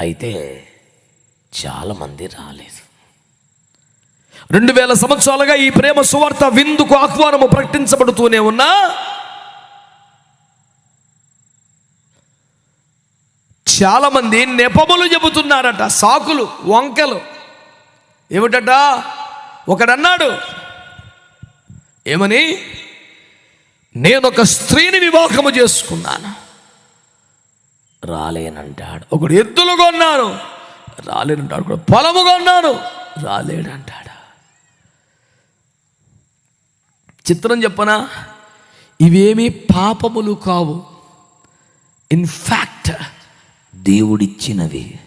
అయితే చాలామంది రాలేదు. రెండు వేల సంవత్సరాలుగా ఈ ప్రేమ సువార్త విందుకు ఆహ్వానము ప్రకటించబడుతూనే ఉన్నా చాలామంది నెపములు చెబుతున్నారట సాకులు వంకలు. ఏమిటట? ఒకడన్నాడు ఏమని? నేను ఒక స్త్రీని వివాహము చేసుకున్నాను. రాలేనంటాడు. ఒకడు ఎద్దులు కొన్నాను రాలేనంటాడు. ఒకడు పొలము కొన్నాను రాలేడంటాడు. చిత్రం చెప్పనా? ఇవేమీ పాపములు కావు. ఇన్ఫ్యాక్ట్ దేవుడిచ్చినవి.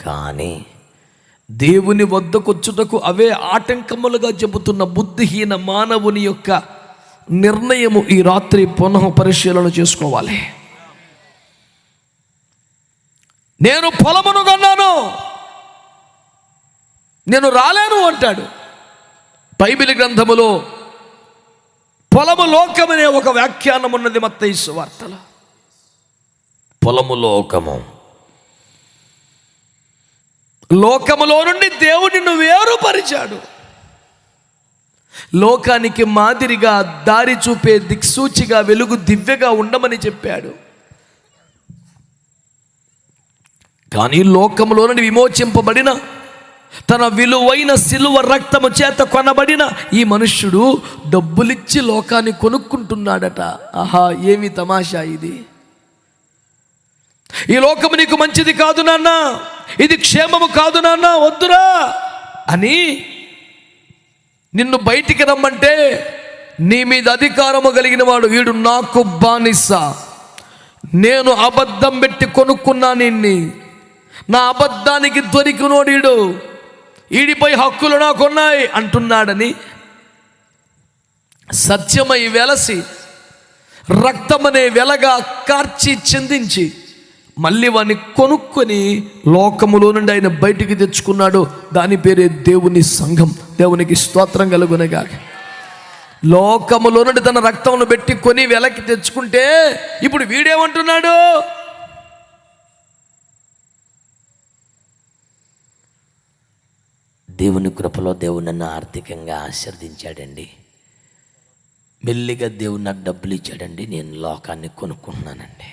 కానీ దేవుని వద్దకొచ్చుటకు అవే ఆటంకములుగా చెబుతున్న బుద్ధిహీన మానవుని యొక్క నిర్ణయము ఈ రాత్రి పునః పరిశీలన చేసుకోవాలి. నేను పొలమును కొన్నాను. నేను రాలేను అంటాడు. బైబిల్ గ్రంథములో పొలము లోకమనే ఒక వ్యాఖ్యానం ఉన్నది మత్తయి వార్తలో. పొలము లోకము. లోకములో నుండి దేవుడిని వేరుపరిచాడు. లోకానికి మాదిరిగా దారి చూపే దిక్సూచిగా వెలుగు దివ్యగా ఉండమని చెప్పాడు. కానీ లోకములో నుండి విమోచింపబడిన తన విలువైన సిలువ రక్తము చేత కొనబడిన ఈ మనుష్యుడు డబ్బులిచ్చి లోకాన్ని కొనుక్కుంటున్నాడట. ఆహా ఏమి తమాషా ఇది? ఈ లోకము నీకు మంచిది కాదు నాన్న ఇది క్షేమము కాదు నాన్న వద్దురా అని నిన్ను బయటికి రమ్మంటే నీ మీద అధికారము కలిగిన వాడు వీడు నాకు బానిస. నేను అబద్ధం పెట్టి కొనుక్కున్నా నిన్ని. నా అబద్ధానికి దొరికినోడీడు. ఈడిపై హక్కులు నాకున్నాయి అంటున్నాడని సత్యమై వెలసి రక్తమనే వెలగా కార్చి చెందించి మళ్ళీ వాడిని కొనుక్కొని లోకములో నుండి ఆయన బయటికి తెచ్చుకున్నాడు. దాని పేరే దేవుని సంఘం. దేవునికి స్తోత్రం కలుగునగా లోకములో నుండి తన రక్తమును పెట్టి కొని వెలకి తెచ్చుకుంటే ఇప్పుడు వీడేమంటున్నాడు? దేవుని కృపలో దేవుడు నన్ను ఆర్థికంగా ఆశీర్దించాడండి మెల్లిగా దేవుడు నాకు డబ్బులు ఇచ్చాడండి. నేను లోకాన్ని కొనుక్కుంటున్నానండి.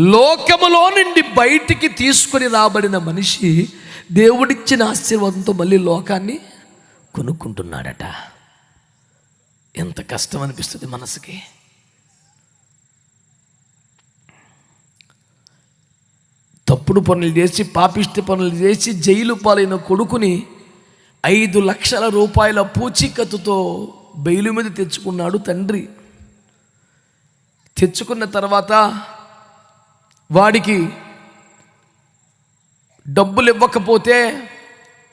లోకములో నుండి బయటికి తీసుకొని రాబడిన మనిషి దేవుడిచ్చిన ఆశీర్వాదంతో మళ్ళీ లోకాన్ని కొనుక్కుంటున్నాడట. ఎంత కష్టం అనిపిస్తుంది మనసుకి. తప్పుడు పనులు చేసి పాపిష్టి పనులు చేసి జైలు పాలైన కొడుకుని ఐదు లక్షల రూపాయల పూచీకత్తుతో బెయిలు మీద తెచ్చుకున్నాడు తండ్రి. తెచ్చుకున్న తర్వాత వాడికి డబ్బులు ఇవ్వకపోతే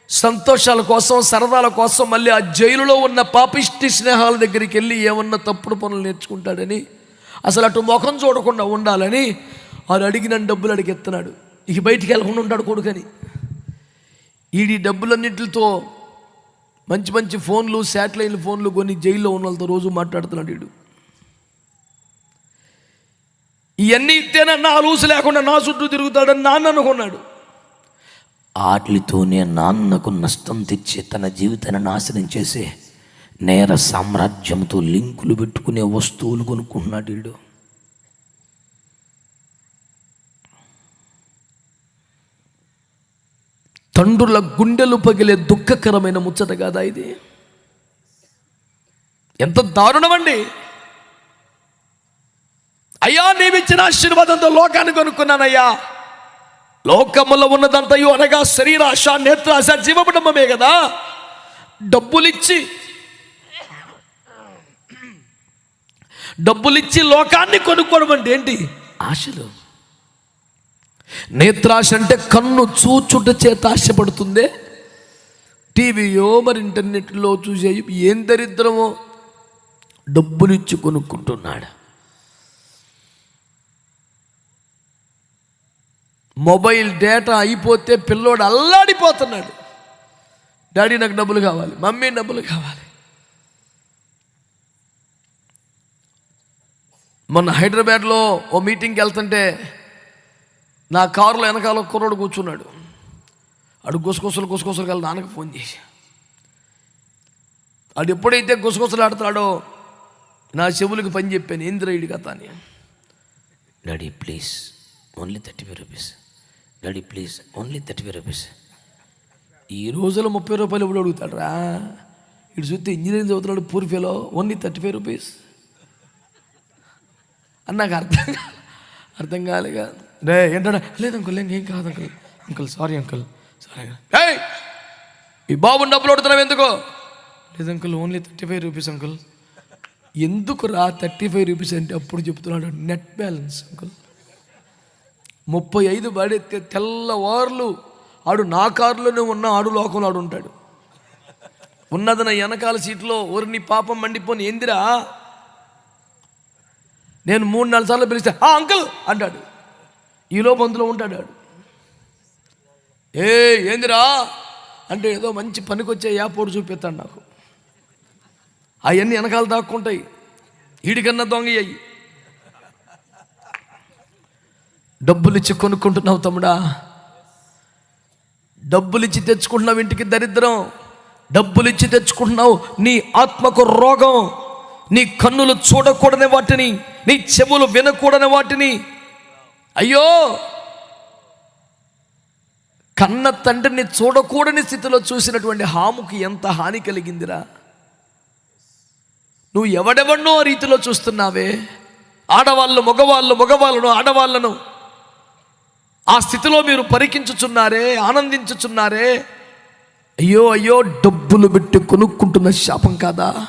సంతోషాల కోసం సరదాల కోసం మళ్ళీ ఆ జైలులో ఉన్న పాపిష్టి స్నేహాల దగ్గరికి వెళ్ళి ఏమన్నా తప్పుడు పనులు నేర్చుకుంటాడని అసలు అటు ముఖం చూడకుండా ఉండాలని వాడు అడిగిన డబ్బులు అడిగెత్తున్నాడు ఇక బయటికి వెళ్ళకుండా ఉంటాడు కొడుకని ఈడి డబ్బులన్నింటితో మంచి మంచి ఫోన్లు శాటిలైట్ ఫోన్లు కొన్ని జైల్లో ఉన్న వాళ్ళతో రోజు మాట్లాడుతున్నాడు వీడు ఇవన్నీ ఇస్తేనన్నా ఆలూసు లేకుండా నా చుట్టూ తిరుగుతాడని నాన్న అనుకున్నాడు. ఆటలితోనే నాన్నకు నష్టం తెచ్చి తన జీవితాన్ని నాశనం చేసే నేర సామ్రాజ్యంతో లింకులు పెట్టుకునే వస్తువులు కొనుక్కుంటున్నాడు వీడు తండ్రుల గుండెలు పగిలే దుఃఖకరమైన ముచ్చట కాదా ఇది? ఎంత దారుణమండి. అయ్యా నీవిచ్చిన ఆశీర్వాదంతో లోకాన్ని కొనుక్కున్నానయ్యా. లోకములో ఉన్నదంతయు అనగా శరీరాశ నేత్రాశ జీవపడమే కదా. డబ్బులిచ్చి డబ్బులిచ్చి లోకాన్ని కొనుక్కోవడం అంటే ఏంటి? ఆశలు. నేత్రాశ అంటే కన్ను చూచుట చేత ఆశపడుతుందే? టీవీయో మరి ఇంటర్నెట్లో చూసే ఏం దరిద్రమో? డబ్బులిచ్చి కొనుక్కుంటున్నాడు. మొబైల్ డేటా అయిపోతే పిల్లోడు అల్లాడిపోతున్నాడు. డాడీ నాకు డబ్బులు కావాలి మమ్మీ డబ్బులు కావాలి. మొన్న హైదరాబాద్లో ఓ మీటింగ్కి వెళ్తుంటే నా కారులో వెనకాల కుర్రోడు కూర్చున్నాడు. అడు గుసగుసలు గుసగుసలు కలిసి నాన్నకు ఫోన్ చేసి ఆడు ఎప్పుడైతే గుసగుసలు ఆడుతున్నాడో నా చెవులకు పని చెప్పాను ఏందిరా ఇడి కథ అని. Daddy please only thirty five rupees. Daddy please only thirty five rupees. ఈ రోజులో ముప్పై రూపాయలు ఇప్పుడు అడుగుతాడు రా ఇటు చూస్తే ఇంజనీరింగ్ చదువుతున్నాడు పూర్ఫీలో ఓన్లీ థర్టీ ఫైవ్ రూపీస్. అని నాకు అర్థం అర్థం కాలేగా. రే ఏంటన్నా లేదు అంకుల్ ఇంకేం కాదు uncle. Uncle sorry uncle. Sorry ఏయ్! ఈ బాబు డబ్బులు అడుగుతున్నావు ఎందుకు? లేదు uncle only thirty five rupees uncle. ఎందుకు రా థర్టీ ఫైవ్ రూపీస్ అంటే అప్పుడు చెప్తున్నాడు? నెట్ బ్యాలెన్స్ అంకుల్ ముప్పై ఐదు పడితే తెల్లవార్లు ఆడు నా కారులోనే ఉన్న ఆడు లోకంలో ఆడు ఉంటాడు. ఉన్నది నా వెనకాల సీట్లో ఒరి నీ పాపం మండిపోని ఏందిరా? నేను మూడు నాలుగు సార్లు పిలిస్తే ఆ అంకుల్ అంటాడు. ఈలో బంధులో ఉంటాడు ఏ ఏందిరా? అంటే ఏదో మంచి పనికొచ్చే యాపోడు చూపిస్తాడు నాకు. అవన్నీ వెనకాల దాక్కుంటాయి. ఈడికన్నా దొంగ అయ్యి. డబ్బులు ఇచ్చి కొనుక్కుంటున్నావు తమ్ముడా. డబ్బులు ఇచ్చి తెచ్చుకుంటున్నావు ఇంటికి దరిద్రం. డబ్బులు ఇచ్చి తెచ్చుకుంటున్నావు నీ ఆత్మకు రోగం. నీ కన్నులు చూడకూడని వాటిని నీ చెవులు వినకూడని వాటిని అయ్యో! కన్న తండ్రిని చూడకూడని స్థితిలో చూసినటువంటి హాముకి ఎంత హాని కలిగిందిరా? నువ్వు ఎవడెవన్నో రీతిలో చూస్తున్నావే. ఆడవాళ్ళు మగవాళ్ళు మగవాళ్ళను ఆడవాళ్ళను ఆ స్థితిలో మీరు పరికించుచున్నారే ఆనందించుచున్నారే. అయ్యో అయ్యో డబ్బులు పెట్టి కొనుక్కుంటున్న శాపం కాదా?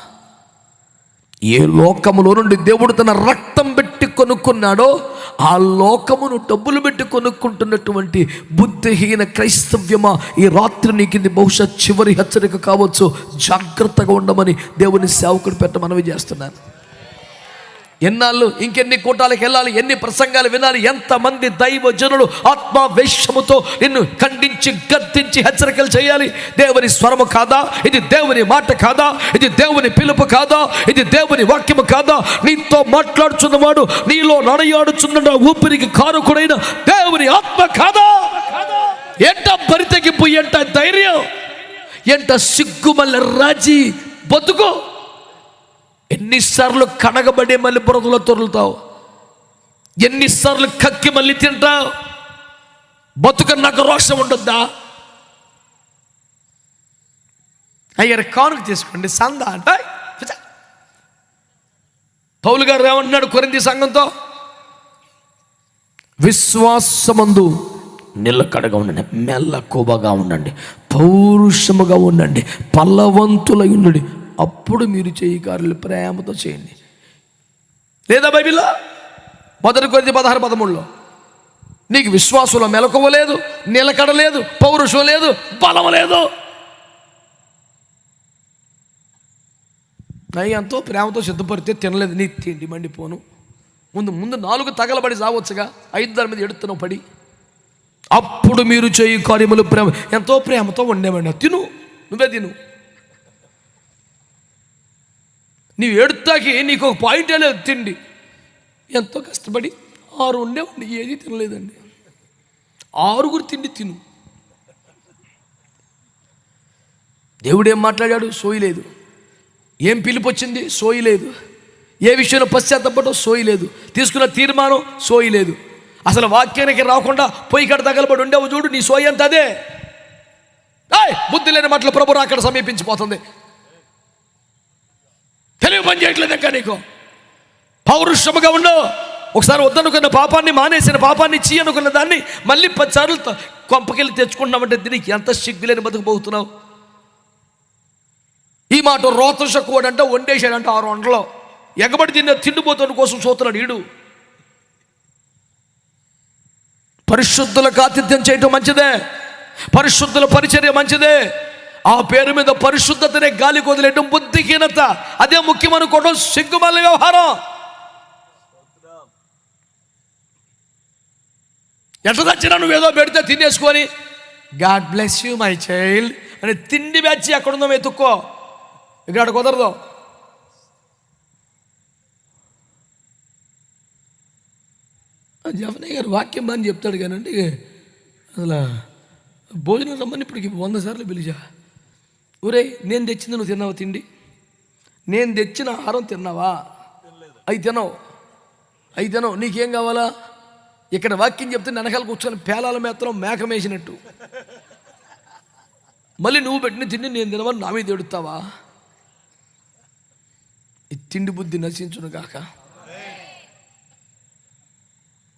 ఏ లోకములో నుండి దేవుడు తన రక్తం పెట్టి కొనుక్కున్నాడో ఆ లోకమును డబ్బులు పెట్టి కొనుక్కుంటున్నటువంటి బుద్ధిహీన క్రైస్తవ్యమా? ఈ రాత్రి నీకు ఇది బహుశా చివరి హెచ్చరిక కావచ్చు. జాగ్రత్తగా ఉండమని దేవుని సేవకుడు పెట్ట మనవి చేస్తున్నాను ఎన్నాళ్ళు ఇంకెన్ని కూటాలకు వెళ్ళాలి ఎన్ని ప్రసంగాలు వినాలి ఎంతమంది దైవ జనులు ఆత్మావేశముతో నిన్ను ఖండించి గద్దించి హెచ్చరికలు చేయాలి? దేవుని స్వరము కాదా? ఇది దేవుని మాట కాదా? ఇది దేవుని పిలుపు కాదా? ఇది దేవుని వాక్యము కాదా? నీతో మాట్లాడుచున్నవాడు నీలో నడయాడుచున్న ఊపిరికి కారుకుడైన దేవుని ఆత్మ కాదా? ఎంట పరితెగింపు ఎంట ధైర్యం ఎంట సిగ్గుమల్ల రాజీ బతుకో. ఎన్నిసార్లు కనగబడి మళ్ళీ బురదలో తొరులుతావు ఎన్నిసార్లు కక్కి మళ్ళీ తింటావు? బతుక నాకు రోషం ఉండొద్దా? అయ్యారు కానుక తీసుకోండి సందా అంటే. పౌలు గారు ఏమంటున్నాడు కొరింది సంఘంతో? విశ్వాసమందు నిలకడగా ఉండండి మెల్లకువగా ఉండండి పౌరుషముగా ఉండండి పల్లవంతులై ఉండండి. అప్పుడు మీరు చేయి కార్యలు ప్రేమతో చేయండి. లేదా బైబిల్లో? మొదటి కొద్ది పదహారు పదమూడులో. నీకు విశ్వాసంలో మెలకువ లేదు నిలకడ లేదు పౌరుషం లేదు బలం లేదు. నై ఎంతో ప్రేమతో సిద్ధపడితే తినలేదు నీ తిండి మండిపోను. ముందు ముందు నాలుగు తగలబడి సావచ్చుగా ఐదు దాని మీద ఎడుతున్నావు పడి. అప్పుడు మీరు చేయు కార్యములు ప్రేమ ఎంతో ప్రేమతో వండేవండి తిను నువ్వే తిను. నీవు ఎడుతాకి నీకు ఒక పాయింటే లేదు తిండి. ఎంతో కష్టపడి ఆరు ఉండే ఉండి ఏది తినలేదండి. ఆరుగురు తిండి తిను. దేవుడు ఏం మాట్లాడాడు సోయలేదు ఏం పిలుపు వచ్చింది ఏ విషయంలో పశ్చాత్తపడో సోయలేదు తీసుకున్న తీర్మానం? సోయలేదు అసలు వాక్యానికి రాకుండా పొయ్యి కడ తగలబడి ఉండేవు చూడు నీ సోయంత అంత అదే. బుద్ధి లేని మాటలు ప్రభు అక్కడ సమీపించిపోతుంది. తెలివి పని చేయట్లేదు ఇంకా నీకు. పౌరుషముగా ఉండవు ఒకసారి వద్దనుకున్న పాపాన్ని మానేసిన పాపాన్ని చీ అనుకున్న దాన్ని మళ్ళీ పదిసార్లు కొంపకెళ్ళి తెచ్చుకుంటున్నామంటే దీనికి ఎంత సిగ్గులేని బతుకుపోతున్నావు ఈ మాట రోతశక్కువాడు కోడంట వండేశాడంట ఆరు వంటలో ఎగబడి తిన్న తిండిపోతున్న కోసం చూస్తున్నాడు ఈడు. పరిశుద్ధులకు ఆతిథ్యం చేయటం మంచిదే. పరిశుద్ధుల పరిచర్య మంచిదే. ఆ పేరు మీద పరిశుద్ధతనే గాలి కొదిలేయటం బుద్ధిహీనత. అదే ముఖ్యమనుకోవడం సిగ్గుమల్ల వ్యవహారం. ఎట్లా తెచ్చినా నువ్వేదో పెడితే తినేసుకొని god bless you my child అని తిండి బ్యాచి ఎక్కడుందో వెతుక్కో. ఇక్కడ కుదరదు. జఫనయ్య గారు వాక్యం బాగా చెప్తాడు కానండి అసలు భోజనం రమ్మని ఇప్పటికి వంద సార్లు పిలిచా. ఒరే నేను తెచ్చింది నువ్వు తిన్నావు తిండి? నేను తెచ్చిన ఆహారం తిన్నావా? అవి తినవు. అవి తినవు. నీకేం కావాలా? ఇక్కడ వాక్యం చెప్తే వెనకాల కూర్చొని పేలాల మేత్రం మేకమేసినట్టు మళ్ళీ నువ్వు పెట్టిన తిండి నేను తినవని నా మీద ఎడుతావా ఈ తిండి బుద్ధి నశించును కాక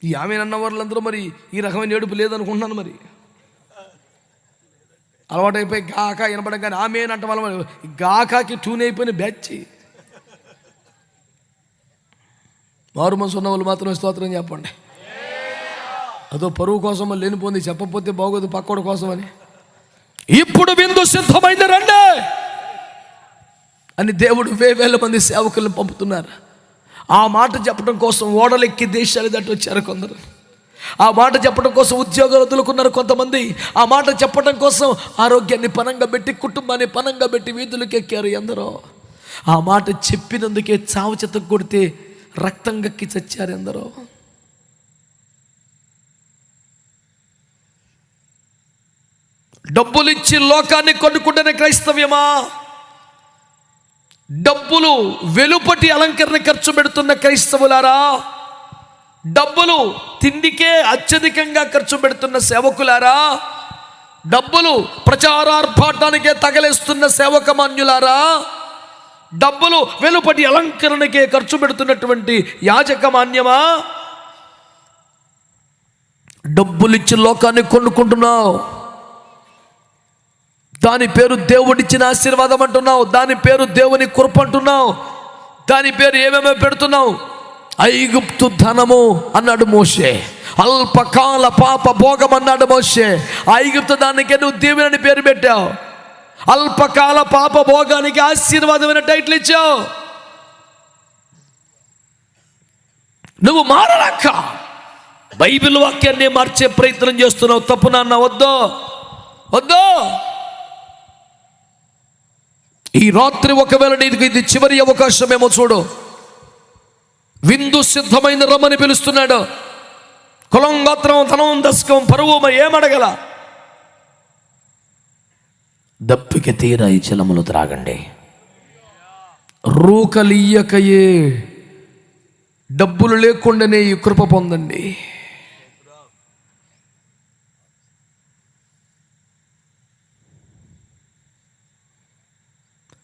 ఈ ఆమె అన్న వాళ్ళందరూ మరి ఈ రకమైన ఏడుపు లేదనుకుంటున్నాను మరి. అలవాటైపోయి గాక వినపడం కానీ ఆమె అంటే వాళ్ళ గాకాకి ట్యూన్ అయిపోయిన బ్యాచి. మారు మనసు ఉన్న వాళ్ళు మాత్రం స్తోత్రం చెప్పండి. అదో పరువు కోసం లేనిపోయింది లేనిపోంది చెప్పకపోతే బాగోదు పక్కోడు కోసం అని ఇప్పుడు విందు సిద్ధమైంది రండి! అని దేవుడు వేవేల మంది సేవకులను పంపుతున్నారు. ఆ మాట చెప్పడం కోసం ఓడలెక్కి దేశాలు దాటి వచ్చారు కొందరు. ఆ మాట చెప్పడం కోసం ఉద్యోగాలు వదులుకున్నారు కొంతమంది. ఆ మాట చెప్పడం కోసం ఆరోగ్యాన్ని పనంగా పెట్టి కుటుంబాన్ని పనంగా పెట్టి వీధులకు ఎక్కారు ఎందరో. ఆ మాట చెప్పినందుకే చావు చెత్త కొడితే రక్తం గక్కి చచ్చారు ఎందరో. డబ్బులు ఇచ్చి లోకాన్ని కొనుక్కుంటేనే క్రైస్తవ్యమా? డబ్బులు వెలుపటి అలంకరణ ఖర్చు పెడుతున్న క్రైస్తవులారా? డబ్బులు తిండికే అత్యధికంగా ఖర్చు పెడుతున్న సేవకులారా? డబ్బులు ప్రచారార్భాటానికే తగలేస్తున్న సేవకమాన్యులారా? డబ్బులు వెలుపటి అలంకరణకే ఖర్చు పెడుతున్నటువంటి యాజకమాన్యమా? డబ్బులిచ్చి లోకాన్ని కొనుక్కుంటున్నావు. దాని పేరు దేవుడిచ్చిన ఆశీర్వాదం అంటున్నావు. దాని పేరు దేవుని కృప అంటున్నావు. దాని పేరు ఏమేమో పెడుతున్నావు. ఐగుప్తు ధనము అన్నాడు మోషే. అల్పకాల పాప భోగం అన్నాడు మోషే. ఐగుప్తు దానికే నువ్వు దీవెనని పేరు పెట్టావు. అల్పకాల పాప భోగానికి ఆశీర్వాదమైన టైటిల్ ఇచ్చావు. నువ్వు మారలక్క బైబిల్ వాక్యాన్ని మార్చే ప్రయత్నం చేస్తున్నావు. తప్పు నాన్న వద్దు. వద్దు. ఈ రాత్రి ఒకవేళ నీకు ఇది చివరి అవకాశమేమో చూడు. విందు సిద్ధమైన రమ్మని పిలుస్తున్నాడు. కులం గోత్రం ధనం దశకం పరువు మరి ఏమడగల? దప్పిక తీర ఈ జలములు త్రాగండి. రూకలియ్యకయే డబ్బులు లేకుండానే ఈ కృప పొందండి.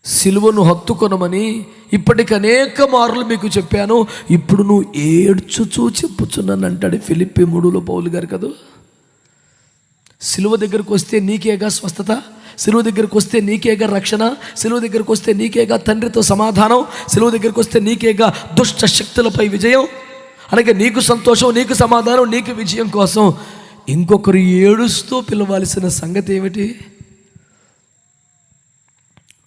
సిలువను హత్తుకొనమని ఇప్పటికి అనేక మార్లు మీకు చెప్పాను. ఇప్పుడు నువ్వు ఏడ్చుచూ చెప్పుచున్నాను అంటాడు ఫిలిప్పి మూడులో పౌలు గారు కదా? సిలువ దగ్గరకు వస్తే నీకేగా స్వస్థత? సిలువ దగ్గరకు వస్తే నీకేగా రక్షణ? సిలువ దగ్గరకు వస్తే నీకేగా తండ్రితో సమాధానం? సిలువ దగ్గరకు వస్తే నీకేగా దుష్ట శక్తులపై విజయం? అలాగే నీకు సంతోషం నీకు సమాధానం నీకు విజయం కోసం ఇంకొకరు ఏడుస్తూ పిలవాల్సిన సంగతి ఏమిటి?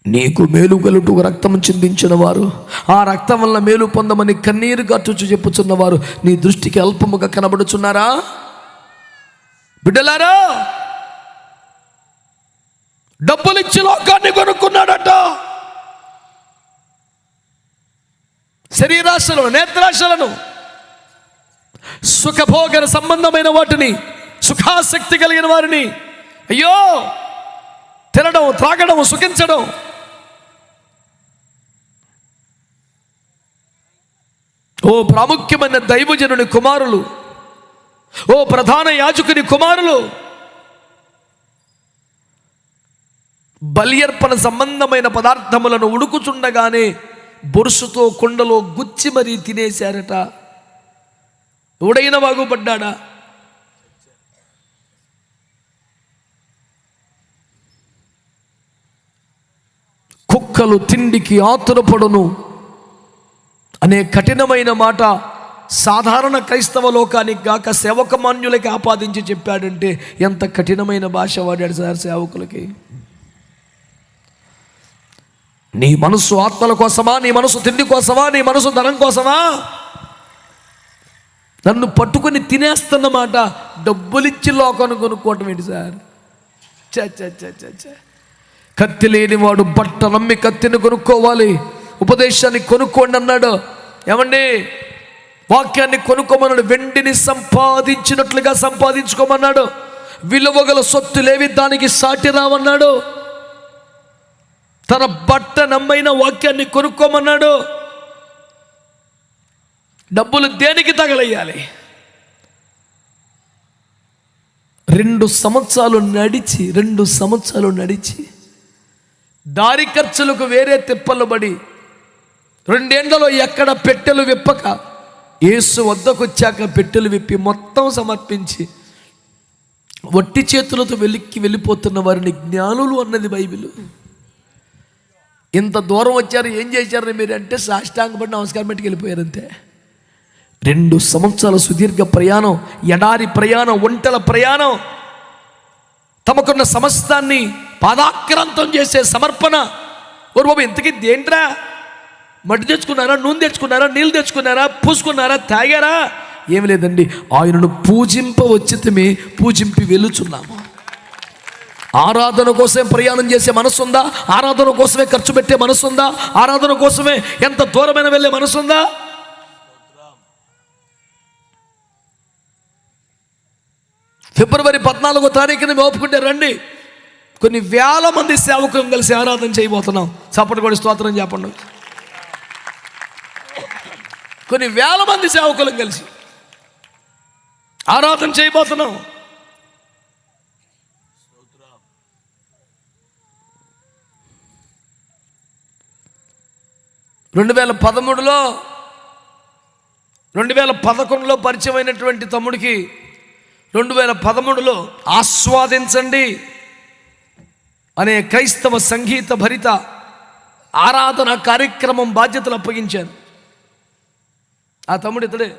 నీకు మేలు కలుటు రక్తం చిందించిన వారు ఆ రక్తం వల్ల మేలు పొందమని కన్నీరు గట్టుచు చెప్పుచున్నవారు. నీ దృష్టికి అల్పముగా కనబడుచున్నారా? బిడ్డలారా డబ్బులిచ్చి లోకాన్ని కొనుక్కున్నాడట. శరీరాశలను నేత్రాశలను సుఖభోగన సంబంధమైన వాటిని సుఖాసక్తి కలిగిన వారిని అయ్యో తినడం త్రాగడం సుఖించడం ఓ ప్రాముఖ్యమైన దైవజనుని కుమారులు ఓ ప్రధాన యాజకుని కుమారులు బలియర్పణ సంబంధమైన పదార్థములను ఉడుకుచుండగానే బొరుసుతో కుండలో గుచ్చి మరీ తినేశారట. ఎవడైనా బాగుపడ్డాడా? కుక్కలు తిండికి ఆతురపడును. అనే కఠినమైన మాట సాధారణ క్రైస్తవ లోకానికి కాక సేవకమాన్యులకి ఆపాదించి చెప్పాడంటే ఎంత కఠినమైన భాష వాడాడు సార్ సేవకులకి? నీ మనసు ఆత్మల కోసమా? నీ మనసు తిండి కోసమా? నీ మనసు ధనం కోసమా? నన్ను పట్టుకుని తినేస్తున్నమాట డబ్బులిచ్చి లోకాన్ని కొనుక్కోవటం ఏంటి సార్? చ చ చ. కత్తి లేనివాడు బట్ట నమ్మి కత్తిని కొనుక్కోవాలి. ఉపదేశాన్ని కొనుక్కోండి అన్నాడు. ఏమండి? వాక్యాన్ని కొనుక్కోమన్నాడు. వెండిని సంపాదించినట్లుగా సంపాదించుకోమన్నాడు. విలువగల సొత్తులేవి దానికి సాటి రావన్నాడు. తన బట్ట నమ్మైన వాక్యాన్ని కొనుక్కోమన్నాడు. డబ్బులు దేనికి తగలయ్యాలి? రెండు సంవత్సరాలు నడిచి రెండు సంవత్సరాలు నడిచి దారి ఖర్చులకు వేరే తిప్పలు పడి రెండేళ్ళలో ఎక్కడ పెట్టెలు విప్పక యేసు వద్దకు వచ్చాక పెట్టెలు విప్పి మొత్తం సమర్పించి వట్టి చేతులతో వెలిక్కి వెళ్ళిపోతున్న వారిని జ్ఞానులు అన్నది బైబిల్. ఇంత దూరం వచ్చారు ఏం చేశారు మీరు అంటే సాష్టాంగపడి నమస్కారం పెట్టుకు వెళ్ళిపోయారు అంతే. రెండు సంవత్సరాల సుదీర్ఘ ప్రయాణం ఎడారి ప్రయాణం ఒంటల ప్రయాణం తమకున్న సమస్తాన్ని పాదాక్రాంతం చేసే సమర్పణ. ఓరు బాబు ఇంతకీ దేంట్రా? మట్టి తెచ్చుకున్నారా నూనె తెచ్చుకున్నారా నీళ్ళు తెచ్చుకున్నారా పూసుకున్నారా తాగారా? ఏమి లేదండి ఆయనను పూజింప వచ్చితమే పూజింపి వెలుచున్నాము ఆరాధన కోసమే ప్రయాణం చేసే మనసు ఉందా ఆరాధన కోసమే ఖర్చు పెట్టే మనసు ఉందా ఆరాధన కోసమే ఎంత దూరమైన వెళ్ళే మనసు ఉందా ఫిబ్రవరి పద్నాలుగో తారీఖున మేము ఒప్పుకుంటే రండి. కొన్ని వేల మంది సేవకులను కలిసి ఆరాధన చేయబోతున్నాం. చప్పటి కూడా స్తోత్రం చెప్పండి. కొన్ని వేల మంది సేవకులను కలిసి ఆరాధన చేయబోతున్నాం. రెండు వేల పదమూడులో రెండు వేల పదకొండులో పరిచయమైనటువంటి తమ్ముడికి రెండు వేల పదమూడులో ఆస్వాదించండి అనే క్రైస్తవ సంగీత భరిత ఆరాధన కార్యక్రమం బాధ్యతలు అప్పగించాను. ఆ తమ్ముడు ఇతడే.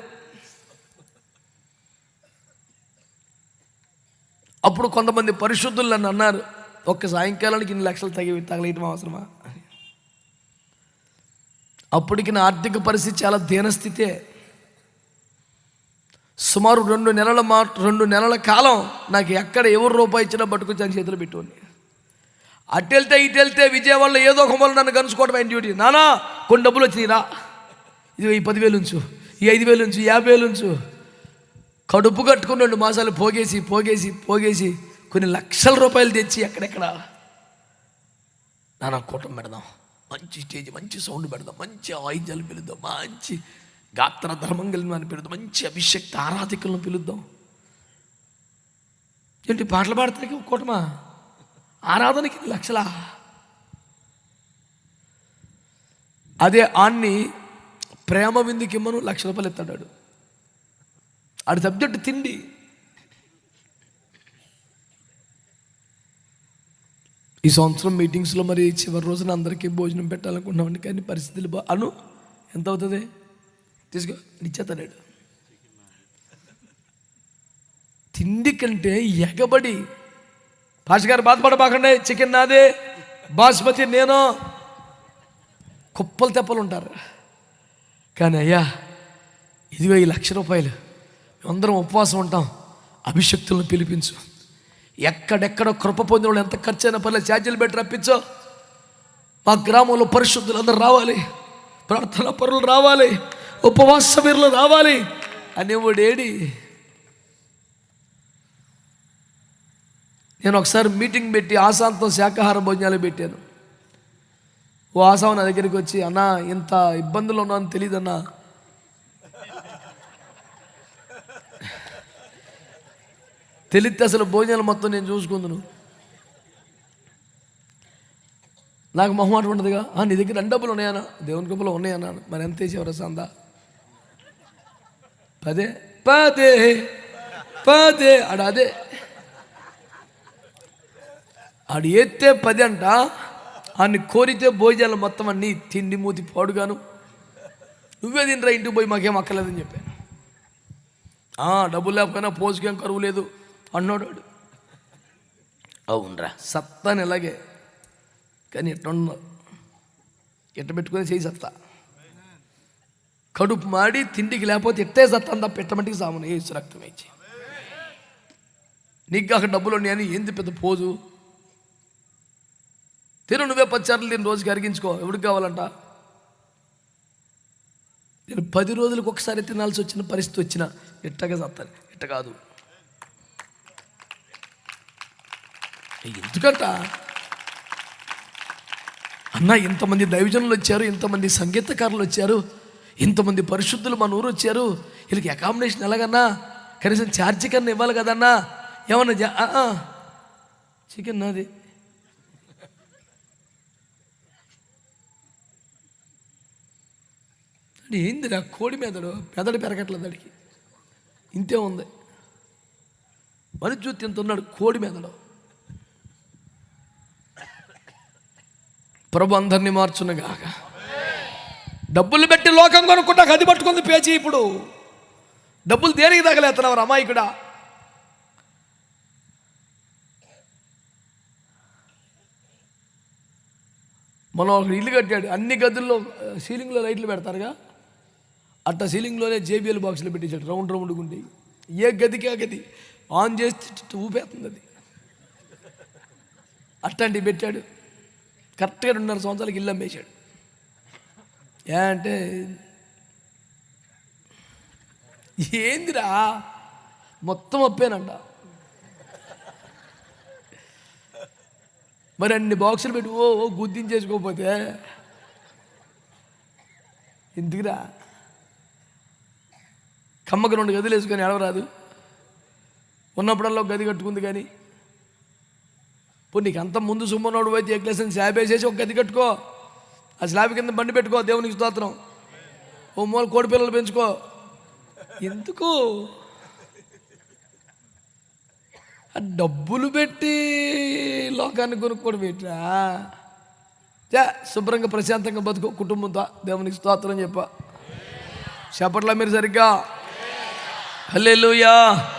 అప్పుడు కొంతమంది పరిశుద్ధులు నన్ను అన్నారు ఒక్క సాయంకాలానికి ఇన్ని లక్షలు తగివి తగలేయటం అవసరమా? అప్పటికి నా ఆర్థిక పరిస్థితి చాలా దీనస్థితే. సుమారు రెండు నెలల మా రెండు నెలల కాలం నాకు ఎక్కడ ఎవరు రూపాయి ఇచ్చినా పట్టుకొచ్చాను చేతులు పెట్టుకోండి అటు వెళ్తే ఇటు వెళ్తే విజయవాడలో ఏదో ఒక మూల నన్ను కలుసుకోవడం ఆయన డ్యూటీ. నానా కొన్ని డబ్బులు వచ్చినాయి రా. ఇది ఈ పదివేలు ఉంచు. ఈ ఐదు వేలు ఉంచు యాభై వేలు ఉంచు. కడుపు కట్టుకుని రెండు మాసాలు పోగేసి పోగేసి పోగేసి కొన్ని లక్షల రూపాయలు తెచ్చి ఎక్కడెక్కడ? నానా కూటం పెడదాం. మంచి స్టేజ్ మంచి సౌండ్ పెడదాం. మంచి ఆయుధాలు పిలుద్దాం. మంచి గాత్ర ధర్మం కలిగిన వారిని పిలుద్దాం. మంచి అభిషక్త ఆరాధికులను పిలుద్దాం. ఏంటి పాటలు పాడతానికి ఒక కూటమా? ఆరాధనకి లక్షలా? అదే ఆన్ని ప్రేమ విందుకి ఇమ్మను లక్ష రూపాయలు ఎత్తాడు. ఆడి సబ్జెక్ట్ తిండి. ఈ సంవత్సరం మీటింగ్స్లో మరి చివరి రోజున అందరికీ భోజనం పెట్టాలనుకుంటున్నామండి కానీ పరిస్థితులు బా అను ఎంత అవుతుంది? తీసుకో నిచ్చేతనాడు తిండి కంటే ఎగబడి. భాష గారు బాధపడబాకండి చికెన్ నాదే. బాస్మతి నేను. కుప్పలు తెప్పలు ఉంటారు. కానీ అయ్యా ఇదిగో ఈ లక్ష రూపాయలు. అందరం ఉపవాసం ఉంటాం. అభిషక్తులను పిలిపించు. ఎక్కడెక్కడ కృప పొందిన వాళ్ళు ఎంత ఖర్చైనా పర్లేదు ఛార్జీలు పెట్టి రప్పించో. మా గ్రామంలో పరిశుద్ధులు అందరూ రావాలి. ప్రార్థన పరులు రావాలి. ఉపవాస వీరులు రావాలి. అనేవాడు ఏడి. నేను ఒకసారి మీటింగ్ పెట్టి ఆశాంతం శాకాహార భోజనాలు పెట్టాను. ఓ నా దగ్గరికి వచ్చి అన్నా ఇంత ఇబ్బందులు ఉన్నాను తెలియదన్నా తెలిస్తే అసలు భోజనాలు మొత్తం నేను చూసుకుందును. నాకు మొహమాట ఉండదుగా. "ఆ, నీ దగ్గర రెండు డబ్బులు ఉన్నాయన్నా. దేవుని కృపలో ఉన్నాయన్నా. మరి ఎంత వేసేవారు సందా? పదే. పదే. పదే. ఆడ అదే. ఆడు ఎత్తే పది అంట? ఆడిని కోరితే భోజనాలు మొత్తం అన్ని తిండి మూతి పాడుగాను. నువ్వే తినరా ఇంటికి పోయి మాకేం అక్కర్లేదని చెప్పాను. "ఆ, డబ్బులు లేకపోయినా పోసుకేం కరువు లేదు అన్నాడు వాడు. అవునరా. సత్తాని ఇలాగే. కానీ ఎట్ట ఉన్న ఎట్ట పెట్టుకొని చేయి సత్తా. కడుపు మాడి తిండికి లేకపోతే ఎట్టే సత్తా అంతా పెట్టమంటికి సామను? ఏసు రక్తం ఇచ్చి నీకు అక్కడ డబ్బులు ఉన్నాయని ఏంది పెద్ద పోజు? తిను నువ్వే పచ్చారులు తిని రోజుకి అరిగించుకో. ఎవరికి కావాలంట? నేను పది రోజులకు ఒకసారి తినాల్సి వచ్చిన పరిస్థితి వచ్చిన ఇట్టగా చస్తాను. ఇట్ట కాదు. ఎందుకంట? అన్న ఇంతమంది దైవజనులు వచ్చారు ఇంతమంది సంగీతకారులు వచ్చారు ఇంతమంది పరిశుద్ధులు మన ఊరు వచ్చారు. వీళ్ళకి అకామిడేషన్ ఎలాగన్నా? కనీసం ఛార్జీ కన్నా ఇవ్వాలి కదన్నా? ఏమన్నా చికెన్ నాది. అంటే ఏందిరా కోడి మెదడు మెదడు పెరగట్లేదు అడిగి. ఇంతే ఉంది. మనిషి చూస్తే ఇంత ఉన్నాడు కోడి మెదడు. ప్రభు అందరినీ మార్చునగాక. డబ్బులు పెట్టి లోకం కొనుక్కుంటా గది పట్టుకుంది పేచి ఇప్పుడు. డబ్బులు దేనికి తగలేస్తున్నావు అమాయికుడా? మనం ఒక ఇల్లు కట్టాడు. అన్ని గదుల్లో సీలింగ్లో లైట్లు పెడతారుగా. అట్ట సీలింగ్లోనే జేబిఎల్ బాక్సులు పెట్టించాడు రౌండ్ రౌండ్ గుండి. ఏ గదికి ఆ గది? ఆన్ చేస్తే ఊపేస్తుంది అది. అట్లాంటివి పెట్టాడు. కరెక్ట్గా రెండున్నర సంవత్సరాలకి ఇల్లు అమ్మేశాడు. ఏ అంటే ఏందిరా? మొత్తం అప్పేనంట. మరి అన్ని బాక్సులు పెట్టి ఓ ఓ గుద్దించేసుకోకపోతే? ఎందుకురా? కమ్మకు రెండు గదులు వేసుకొని ఎడవరాదు ఉన్నప్పుడల్లా ఒక గది కట్టుకుంది కానీ. ఇప్పుడు నీకు అంత ముందు సుమ్మనోడు అయితే ఎక్లేసిన స్లాబ్ వేసేసి ఒక గది కట్టుకో. ఆ స్లాబ్ కింద బండి పెట్టుకో దేవునికి స్తోత్రం. ఓ మూల కోడి పిల్లలు పెంచుకో. ఎందుకు? ఆ డబ్బులు పెట్టి లోకాన్ని కొనుక్కోవడం ఏంట్రా? జా శుభ్రంగా ప్రశాంతంగా బతుకో కుటుంబంతో దేవునికి స్తోత్రం చెప్ప. చెప్పట్లా మీరు సరిగ్గా. Hallelujah.